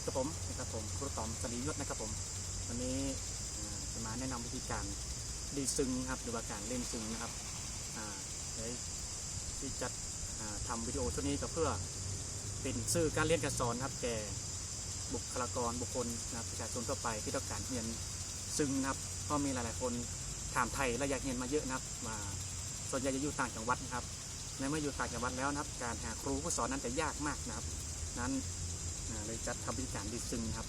สำหรับผมครูตอมสันนิยศนะครับผมวันนี้จะมาแนะนำวิธีการดีซึงครับหรือว่าการเล่นซึงนะครับที่จัดอ่าวิดีโอชุดนี้ก็เพื่อเป็นสื่อการเรียนการสอนครับแก่บุคลากรบุคคลนะประชาชนทั่วไปที่ต้องการเรียนซึงนะครับเพราะมีหลาย ๆ คนถามไทยและอยากเรียนมาเยอะนะครับมาส่วนใหญ่จะอยู่ต่างจังหวัดนะครับในเมื่ออยู่ต่างจังหวัดแล้วนะครับ การหาครูผู้สอนนั้นจะยากมากนะครับ นั้น เลยจัดทำวิธีการดีดซึงครับ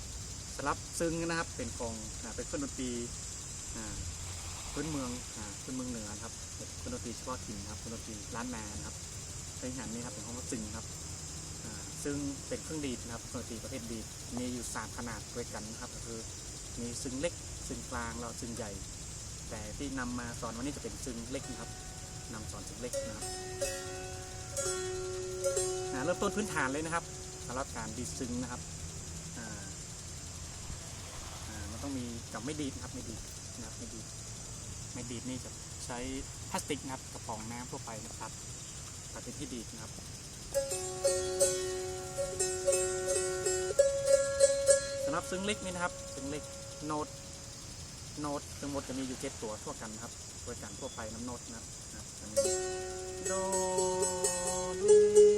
สำรับซึงนะครับเป็นของเป็นเครื่องดนตรีพื้นเมืองพื้นเมืองเหนือครับเครื่องดนตรีเฉพาะถิ่นครับเครื่องดนตรีล้านนานครับในหันนี้ครับเป็นของว่าซึงครับซึ่งเป็นเครื่องดีดนะครับเครื่องดนตรีประเภทดีดมีอยู่สามขนาดด้วยกันนะครับก็คือมีซึงเล็กซึงกลางแล้วซึงใหญ่ แต่ที่นำมาสอนวันนี้จะเป็นซึงเล็กนะครับนำสอนซึงเล็กนะครับเริ่มต้นพื้นฐานเลยนะครับ สำหรับการดีดซึงนะครับมันต้องมีกับไม่ดีดนะครับไม่ดีดนะครับไม่ดีดไม่ดีดนี่จะใช้พลาสติกนะครับกระป๋องน้ำทั่วไปนะครับตัดเป็นที่ดีดนะครับสำหรับซึ้งเล็กนี่นะครับซึ้งเล็กโน้ตโน้ตทั้งหมดจะมีอยู่เจ็ดตัวทั่วกันนะครับโดยการทั่วไปน้ำโน้ตนะครับโดมี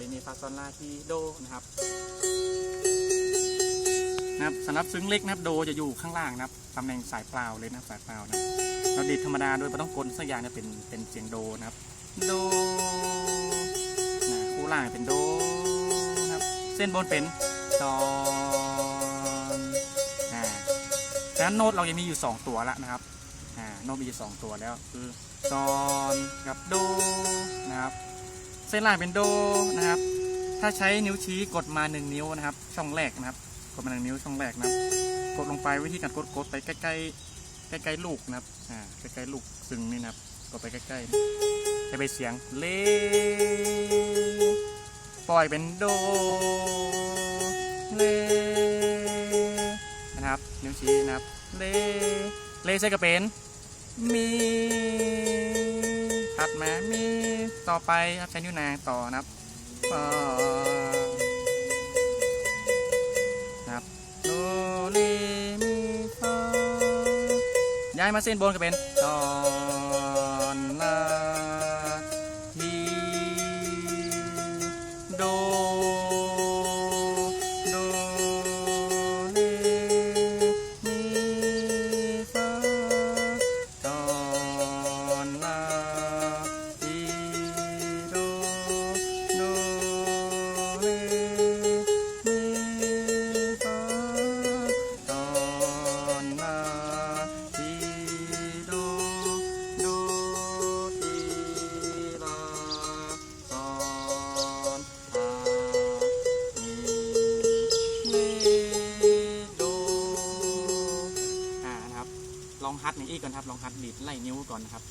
โน้ตโดเรมีฟาซอนลาทีโดนะครับนะครับสำหรับซึ้งเล็กนะครับโดจะอยู่ข้างล่างนะครับตำแหน่งสายเปล่าเลยนะครับสายเปล่านะครับเราดีดธรรมดาโดยไม่ต้องกลสักอย่างเนี่ยเป็นเป็นเสียงโดนะครับโดนะคู่ล่างเป็นโดนะครับเส้นบนเป็นซอนอ่าดังนั้นโน้ตเรายังมีอยู่ 2 ตัวแล้วนะครับอ่าโน้ตมีอยู่สองตัวแล้วคือซอนกับโดนะครับ เส้นล่างเป็นโดนะครับ ถ้าใช้นิ้วชี้กดมา 1 นิ้วนะครับ ช่องแรกนะครับ กดมาหนึ่งนิ้วช่องแรกนะครับ กดลงไปวิธีการกดกดไปใกล้ใกล้ใกล้ใกล้ลูกนะครับอ่าใกล้ใกล้ลูกซึ่งนี่นะครับกดไปใกล้ๆให้ไปเสียงเลปล่อยเป็นโดเลนะครับ นิ้วชี้นะครับเลเลใช้กระเป็นมี ถัดมามีต่อไปครับใช้นิ้วนางต่อนะครับครับโดเรมีฟาย้ายมาเส้นบนก็เป็นต่อ ลองฮัดในอีกก่อนครับ ลองฮัดบีดไล่นิ้วก่อนนะครับ